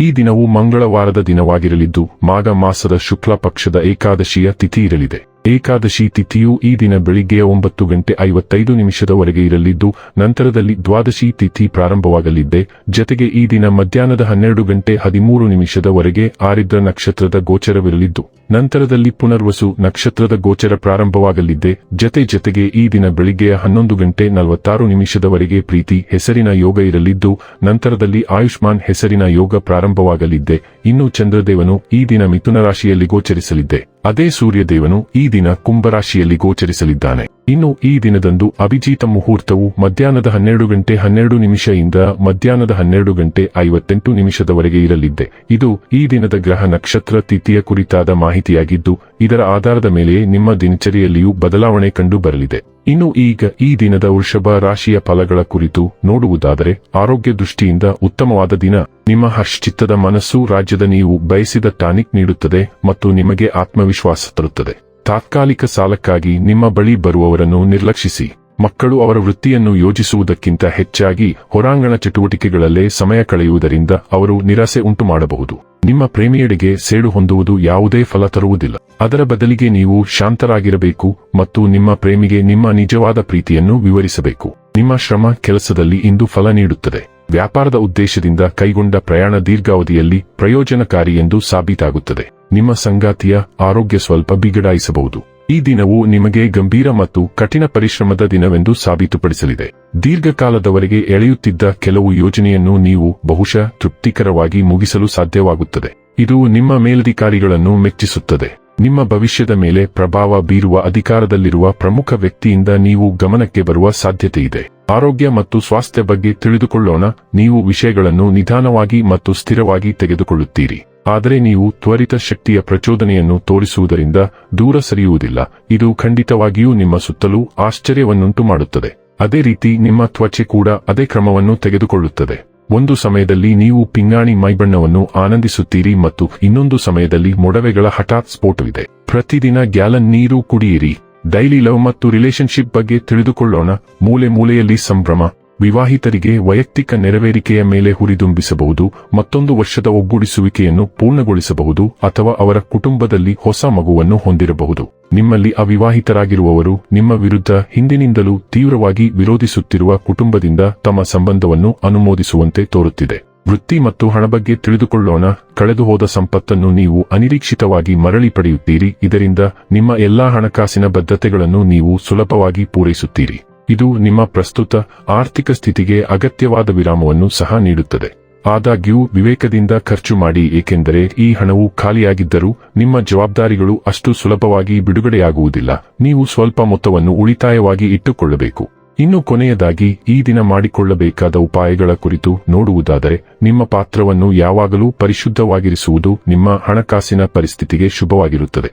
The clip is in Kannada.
ಈ ದಿನವು ಮಂಗಳವಾರದ ದಿನವಾಗಿರಲಿದ್ದು ಮಾಘ ಮಾಸದ ಶುಕ್ಲ ಪಕ್ಷದ ಏಕಾದಶಿಯ ತಿಥಿ ಇರಲಿದೆ. ಏಕಾದಶಿ ತಿಥಿಯು ಈ ದಿನ ಬೆಳಿಗ್ಗೆ ಒಂಬತ್ತು ಗಂಟೆ ಐವತ್ತೈದು ನಿಮಿಷದವರೆಗೆ ಇರಲಿದ್ದು, ನಂತರದಲ್ಲಿ ದ್ವಾದಶಿ ತಿಥಿ ಪ್ರಾರಂಭವಾಗಲಿದ್ದೆ. ಜತೆಗೆ ಈ ದಿನ ಮಧ್ಯಾಹ್ನದ ಹನ್ನೆರಡು ಗಂಟೆ ಹದಿಮೂರು ನಿಮಿಷದವರೆಗೆ ಆರಿದ್ರ ನಕ್ಷತ್ರದ ಗೋಚರವಿರಲಿದ್ದು, ನಂತರದಲ್ಲಿ ಪುನರ್ವಸು ನಕ್ಷತ್ರದ ಗೋಚರ ಪ್ರಾರಂಭವಾಗಲಿದ್ದೆ. ಜತೆ ಜತೆಗೆ ಈ ದಿನ ಬೆಳಿಗ್ಗೆಯ ಹನ್ನೊಂದು ಗಂಟೆ ನಲವತ್ತಾರು ನಿಮಿಷದವರೆಗೆ ಪ್ರೀತಿ ಹೆಸರಿನ ಯೋಗ ಇರಲಿದ್ದು, ನಂತರದಲ್ಲಿ ಆಯುಷ್ಮಾನ್ ಹೆಸರಿನ ಯೋಗ ಪ್ರಾರಂಭವಾಗಲಿದ್ದೆ. ಇನ್ನು ಚಂದ್ರದೇವನು ಈ ದಿನ ಮಿಥುನ ರಾಶಿಯಲ್ಲಿ ಗೋಚರಿಸಲಿದ್ದೆ. ಅದೇ ಸೂರ್ಯದೇವನು ಈ ದಿನ ಕುಂಭರಾಶಿಯಲ್ಲಿ ಗೋಚರಿಸಲಿದ್ದಾನೆ. ಇನ್ನು ಈ ದಿನದಂದು ಅಭಿಜಿತ ಮುಹೂರ್ತವು ಮಧ್ಯಾಹ್ನದ ಹನ್ನೆರಡು ಗಂಟೆ ಹನ್ನೆರಡು ನಿಮಿಷದಿಂದ ಮಧ್ಯಾಹ್ನದ ಹನ್ನೆರಡು ಗಂಟೆ ಐವತ್ತೆಂಟು ನಿಮಿಷದವರೆಗೆ ಇರಲಿದ್ದೆ. ಇದು ಈ ದಿನದ ಗ್ರಹ ನಕ್ಷತ್ರ ತಿಥಿಯ ಕುರಿತಾದ ಮಾಹಿತಿಯಾಗಿದ್ದು, ಇದರ ಆಧಾರದ ಮೇಲೆ ನಿಮ್ಮ ದಿನಚರಿಯಲ್ಲಿಯೂ ಬದಲಾವಣೆ ಕಂಡು ಬರಲಿದೆ. ಇನ್ನು ಈಗ ಈ ದಿನದ ವೃಷಭ ರಾಶಿಯ ಫಲಗಳ ಕುರಿತು ನೋಡುವುದಾದರೆ, ಆರೋಗ್ಯ ದೃಷ್ಟಿಯಿಂದ ಉತ್ತಮವಾದ ದಿನ. ನಿಮ್ಮ ಹರ್ಷಚಿತ್ತದ ಮನಸ್ಸು ರಾಜ್ಯದ ನೀವು ಬಯಸಿದ ಟಾನಿಕ್ ನೀಡುತ್ತದೆ ಮತ್ತು ನಿಮಗೆ ಆತ್ಮವಿಶ್ವಾಸ ತರುತ್ತದೆ. ತಾತ್ಕಾಲಿಕ ಸಾಲಕ್ಕಾಗಿ ನಿಮ್ಮ ಬಳಿ ಬರುವವರನ್ನು ನಿರ್ಲಕ್ಷಿಸಿ. ಮಕ್ಕಳು ಅವರ ವೃತ್ತಿಯನ್ನು ಯೋಜಿಸುವುದಕ್ಕಿಂತ ಹೆಚ್ಚಾಗಿ ಹೊರಾಂಗಣ ಚಟುವಟಿಕೆಗಳಲ್ಲೇ ಸಮಯ ಕಳೆಯುವುದರಿಂದ ಅವರು ನಿರಾಸೆ ಉಂಟು ಮಾಡಬಹುದು ನಿಮ್ಮ ಪ್ರೇಮಿಯಡೆಗೆ ಸೇಡು ಹೊಂದುವುದು ಯಾವುದೇ ಫಲ ತರುವುದಿಲ್ಲ. ಅದರ ಬದಲಿಗೆ ನೀವು ಶಾಂತರಾಗಿರಬೇಕು ಮತ್ತು ನಿಮ್ಮ ಪ್ರೇಮಿಗೆ ನಿಮ್ಮ ನಿಜವಾದ ಪ್ರೀತಿಯನ್ನು ವಿವರಿಸಬೇಕು. ನಿಮ್ಮ ಶ್ರಮ ಕೆಲಸದಲ್ಲಿ ಇಂದು ಫಲ ನೀಡುತ್ತದೆ. ವ್ಯಾಪಾರದ ಉದ್ದೇಶದಿಂದ ಕೈಗೊಂಡ ಪ್ರಯಾಣ ದೀರ್ಘಾವಧಿಯಲ್ಲಿ ಪ್ರಯೋಜನಕಾರಿ ಎಂದು ಸಾಬೀತಾಗುತ್ತದೆ. ನಿಮ್ಮ ಸಂಗಾತಿಯ ಆರೋಗ್ಯ ಸ್ವಲ್ಪ ಬಿಗಡಾಯಿಸಬಹುದು. ಈ ದಿನವು ನಿಮಗೆ ಗಂಭೀರ ಮತ್ತು ಕಠಿಣ ಪರಿಶ್ರಮದ ದಿನವೆಂದು ಸಾಬೀತುಪಡಿಸಲಿದೆ. ದೀರ್ಘಕಾಲದವರೆಗೆ ಎಳೆಯುತ್ತಿದ್ದ ಕೆಲವು ಯೋಜನೆಯನ್ನು ನೀವು ಬಹುಶಃ ತೃಪ್ತಿಕರವಾಗಿ ಮುಗಿಸಲು ಸಾಧ್ಯವಾಗುತ್ತದೆ. ಇದು ನಿಮ್ಮ ಮೇಲಧಿಕಾರಿಗಳನ್ನು ಮೆಚ್ಚಿಸುತ್ತದೆ. ನಿಮ್ಮ ಭವಿಷ್ಯದ ಮೇಲೆ ಪ್ರಭಾವ ಬೀರುವ ಅಧಿಕಾರದಲ್ಲಿರುವ ಪ್ರಮುಖ ವ್ಯಕ್ತಿಯಿಂದ ನೀವು ಗಮನಕ್ಕೆ ಬರುವ ಸಾಧ್ಯತೆಯಿದೆ ಆರೋಗ್ಯ ಮತ್ತು ಸ್ವಾಸ್ಥ್ಯ ಬಗ್ಗೆ ತಿಳಿದುಕೊಳ್ಳೋಣ, ನೀವು ವಿಷಯಗಳನ್ನು ನಿಧಾನವಾಗಿ ಮತ್ತು ಸ್ಥಿರವಾಗಿ ತೆಗೆದುಕೊಳ್ಳುತ್ತೀರಿ. ಆದರೆ ನೀವು ತ್ವರಿತ ಶಕ್ತಿಯ ಪ್ರಚೋದನೆಯನ್ನು ತೋರಿಸುವುದರಿಂದ ದೂರ ಸರಿಯುವುದಿಲ್ಲ, ಇದು ಖಂಡಿತವಾಗಿಯೂ ನಿಮ್ಮ ಸುತ್ತಲೂ ಆಶ್ಚರ್ಯವನ್ನುಂಟು ಮಾಡುತ್ತದೆ ಅದೇ ರೀತಿ ನಿಮ್ಮ ತ್ವಚೆ ಕೂಡ ಅದೇ ಕ್ರಮವನ್ನು ತೆಗೆದುಕೊಳ್ಳುತ್ತದೆ. ಒಂದು ಸಮಯದಲ್ಲಿ ನೀವು ಪಿಂಗಾಣಿ ಮೈಬಣ್ಣವನ್ನು ಆನಂದಿಸುತ್ತೀರಿ ಮತ್ತು ಇನ್ನೊಂದು ಸಮಯದಲ್ಲಿ ಮೊಡವೆಗಳ ಹಠಾತ್ ಸ್ಫೋಟವಿದೆ. ಪ್ರತಿದಿನ ಗ್ಯಾಲನ್ ನೀರು ಕುಡಿಯಿರಿ. ಡೈಲಿ ಲವ್ ಮತ್ತು ರಿಲೇಶನ್ಶಿಪ್ ಬಗ್ಗೆ ತಿಳಿದುಕೊಳ್ಳೋಣ. ಮೂಲೆ ಮೂಲೆಯಲ್ಲಿ ಸಂಭ್ರಮ. ವಿವಾಹಿತರಿಗೆ ವೈಯಕ್ತಿಕ ನೆರವೇರಿಕೆಯ ಮೇಲೆ ಹುರಿದುಂಬಿಸಬಹುದು, ಮತ್ತೊಂದು ವರ್ಷದ ಒಗ್ಗೂಡಿಸುವಿಕೆಯನ್ನು ಪೂರ್ಣಗೊಳಿಸಬಹುದು ಅಥವಾ ಅವರ ಕುಟುಂಬದಲ್ಲಿ ಹೊಸ ಮಗುವನ್ನು ಹೊಂದಿರಬಹುದು. ನಿಮ್ಮಲ್ಲಿ ಅವಿವಾಹಿತರಾಗಿರುವವರು ನಿಮ್ಮ ವಿರುದ್ಧ ಹಿಂದಿನಿಂದಲೂ ತೀವ್ರವಾಗಿ ವಿರೋಧಿಸುತ್ತಿರುವ ಕುಟುಂಬದಿಂದ ತಮ್ಮ ಸಂಬಂಧವನ್ನು ಅನುಮೋದಿಸುವಂತೆ ತೋರುತ್ತಿದೆ. ವೃತ್ತಿ ಮತ್ತು ಹಣ ಬಗ್ಗೆ ತಿಳಿದುಕೊಳ್ಳೋಣ. ಕಳೆದುಹೋದ ಸಂಪತ್ತನ್ನು ನೀವು ಅನಿರೀಕ್ಷಿತವಾಗಿ ಮರಳಿ ಪಡೆಯುತ್ತೀರಿ. ಇದರಿಂದ ನಿಮ್ಮ ಎಲ್ಲಾ ಹಣಕಾಸಿನ ಬದ್ಧತೆಗಳನ್ನು ನೀವು ಸುಲಭವಾಗಿ ಪೂರೈಸುತ್ತೀರಿ. ಇದು ನಿಮ್ಮ ಪ್ರಸ್ತುತ ಆರ್ಥಿಕ ಸ್ಥಿತಿಗೆ ಅಗತ್ಯವಾದ ವಿರಾಮವನ್ನು ಸಹ ನೀಡುತ್ತದೆ. ಆದಾಗ್ಯೂ, ವಿವೇಕದಿಂದ ಖರ್ಚು ಮಾಡಿ, ಏಕೆಂದರೆ ಈ ಹಣವು ಖಾಲಿಯಾಗಿದ್ದರೂ ನಿಮ್ಮ ಜವಾಬ್ದಾರಿಗಳು ಅಷ್ಟು ಸುಲಭವಾಗಿ ಬಿಡುಗಡೆಯಾಗುವುದಿಲ್ಲ. ನೀವು ಸ್ವಲ್ಪ ಮೊತ್ತವನ್ನು ಉಳಿತಾಯವಾಗಿ ಇಟ್ಟುಕೊಳ್ಳಬೇಕು. ಇನ್ನು ಕೊನೆಯದಾಗಿ, ಈ ದಿನ ಮಾಡಿಕೊಳ್ಳಬೇಕಾದ ಉಪಾಯಗಳ ಕುರಿತು ನೋಡುವುದಾದರೆ, ನಿಮ್ಮ ಪಾತ್ರವನ್ನು ಯಾವಾಗಲೂ ಪರಿಶುದ್ಧವಾಗಿರಿಸುವುದು ನಿಮ್ಮ ಹಣಕಾಸಿನ ಪರಿಸ್ಥಿತಿಗೆ ಶುಭವಾಗಿರುತ್ತದೆ.